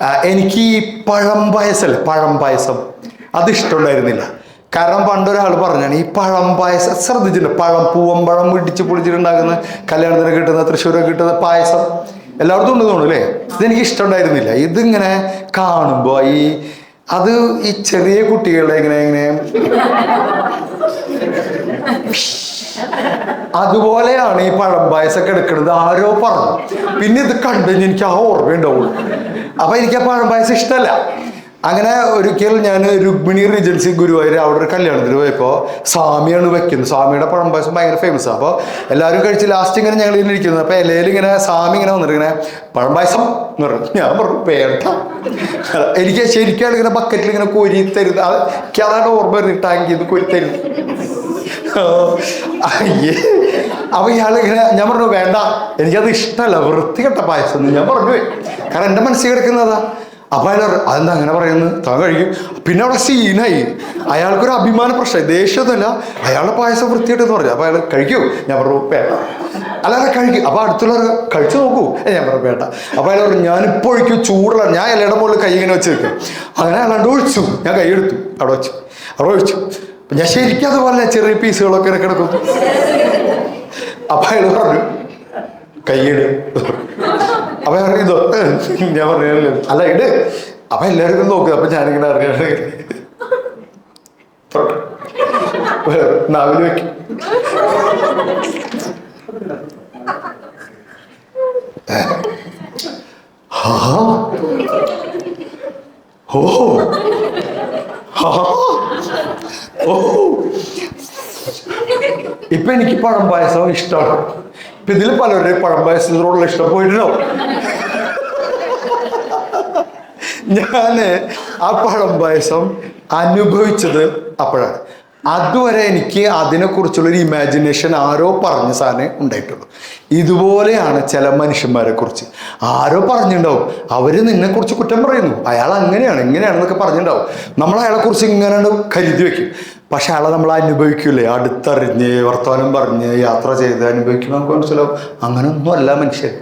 എനിക്ക് ഈ പഴം പായസമല്ലേ പഴം പായസം. അത് ഇഷ്ടമുണ്ടായിരുന്നില്ല. കാരണം പണ്ടൊരാൾ പറഞ്ഞാണ് ഈ പഴം പായസം ശ്രദ്ധിച്ചിട്ടുണ്ട്. പഴം പൂവമ്പഴം ഇടിച്ച് പൊളിച്ചിട്ടുണ്ടാക്കുന്ന കല്യാണത്തിന് കിട്ടുന്ന തൃശ്ശൂരൊക്കെ കിട്ടുന്ന പായസം. എല്ലായിടത്തും ഉണ്ട് തോന്നുന്നു അല്ലേ? ഇതെനിക്ക് ഇഷ്ടമുണ്ടായിരുന്നില്ല. ഇതിങ്ങനെ കാണുമ്പോൾ ഈ അത് ഈ ചെറിയ കുട്ടികളെ ഇങ്ങനെ ഇങ്ങനെ അതുപോലെയാണ് ഈ പഴം പായസമൊക്കെ എടുക്കുന്നത് ആരോ പറഞ്ഞു. പിന്നെ ഇത് കണ്ടു എനിക്ക് ആ ഓർമ്മയുണ്ടാവുള്ളൂ അപ്പൊ എനിക്ക് ആ പഴം പായസം ഇഷ്ടമല്ല. അങ്ങനെ ഒരിക്കൽ ഞാൻ രുക്മിണി റീജൻസി ഗുരുവായൂർ അവിടെ ഒരു കല്യാണത്തിന് പോയപ്പോൾ സ്വാമിയാണ് വെക്കുന്നത്. സ്വാമിയുടെ പഴം പായസം ഭയങ്കര ഫേമസ് അപ്പോൾ എല്ലാവരും കഴിച്ച് ലാസ്റ്റ് ഇങ്ങനെ ഞങ്ങൾ ഇങ്ങനെ ഇരിക്കുന്നത് അപ്പോൾ ഇലയിൽ ഇങ്ങനെ സ്വാമി ഇങ്ങനെ വന്നിട്ട് ഇങ്ങനെ പഴം പായസം എന്ന് പറഞ്ഞു. ഞാൻ പറഞ്ഞു വേണ്ട. എനിക്ക് ശരിക്കും ഇങ്ങനെ ബക്കറ്റിൽ ഇങ്ങനെ കൊരി തരുന്നത് അതാണ് ഓർമ്മ വരുന്നത് ടാങ്കിന്ന് കോരി തരുന്നത്. അയ്യേ. അപ്പൊ ഇയാൾ ഇങ്ങനെ ഞാൻ പറഞ്ഞു വേണ്ട എനിക്കത് ഇഷ്ടമല്ല വൃത്തികെട്ട പായസം എന്ന്. ഞാൻ പറഞ്ഞു. കാരണം എന്റെ മനസ്സിൽ കിടക്കുന്നതാ അപ്പൊ അയാൾ അതെന്താ അങ്ങനെ പറയുന്നത്? താൻ കഴിക്കും. പിന്നെ അവിടെ സീനായി. അയാൾക്കൊരു അഭിമാന പ്രശ്നം ദേഷ്യമൊന്നുമില്ല. അയാളുടെ പായസം വൃത്തിയായിട്ടെന്ന് പറഞ്ഞു. അപ്പൊ അയാൾ കഴിക്കൂ. ഞാൻ പറഞ്ഞു വേണ്ട. അല്ലാതെ കഴിക്കും. അപ്പൊ അടുത്തുള്ളവർ കഴിച്ചു നോക്കൂ. ഞാൻ പറഞ്ഞു വേണ്ട. അപ്പൊ അയാൾ പറഞ്ഞു ഞാനിപ്പോൾ ഒഴിക്കും ചൂടുള്ള ഞാൻ ഇലയുടെ മുകളിൽ കൈ ഇങ്ങനെ വെച്ച് വെക്കും അങ്ങനെ അയാളാണ്ട് ഒഴിച്ചു. ഞാൻ കൈ എടുത്തു. അവിടെ വെച്ചു. അവിടെ ഒഴിച്ചു. ഞാൻ ശരിക്കും അതുപോലെ ചെറിയ പീസുകളൊക്കെ ഇങ്ങനെ കിടക്കും. അപ്പൊ അയാൾ പറഞ്ഞു കൈയിട്. അപ്പൊ പറഞ്ഞു ഞാൻ പറഞ്ഞു അല്ല ഇട്. അപ്പൊ എല്ലാവർക്കും നോക്കുക അപ്പൊ ഞാനിങ്ങനെ ഇറങ്ങി. നാവിൽ വെക്കും. ഓ. ആ. ഇപ്പൊ എനിക്ക് പഴം പായസം ഇഷ്ടമാണ്. ഇപ്പൊ ഇതിൽ പലരുടെയും പഴം പായസത്തിനോടുള്ള ഇഷ്ടം പോയിട്ടോ ഞാൻ ആ പഴം പായസം അനുഭവിച്ചത് അപ്പോഴാണ്. അതുവരെ എനിക്ക് അതിനെക്കുറിച്ചുള്ളൊരു ഇമാജിനേഷൻ ആരോ പറഞ്ഞ സാധനം ഉണ്ടായിട്ടുള്ളൂ. ഇതുപോലെയാണ് ചില മനുഷ്യന്മാരെ കുറിച്ച് ആരോ പറഞ്ഞിട്ടുണ്ടാവും അവർ നിന്നെ കുറിച്ച് കുറ്റം പറയുന്നു. അയാൾ അങ്ങനെയാണ് ഇങ്ങനെയാണെന്നൊക്കെ പറഞ്ഞിട്ടുണ്ടാവും നമ്മൾ അയാളെ കുറിച്ച് ഇങ്ങനെ കരുതി വെക്കും. പക്ഷെ അയാളെ നമ്മൾ അനുഭവിക്കൂലേ? അടുത്തറിഞ്ഞ് വർത്തമാനം പറഞ്ഞ് യാത്ര ചെയ്ത് അനുഭവിക്കുമ്പോൾ നമുക്ക് മനസ്സിലാവും. അങ്ങനെയൊന്നും അല്ല മനുഷ്യൻ.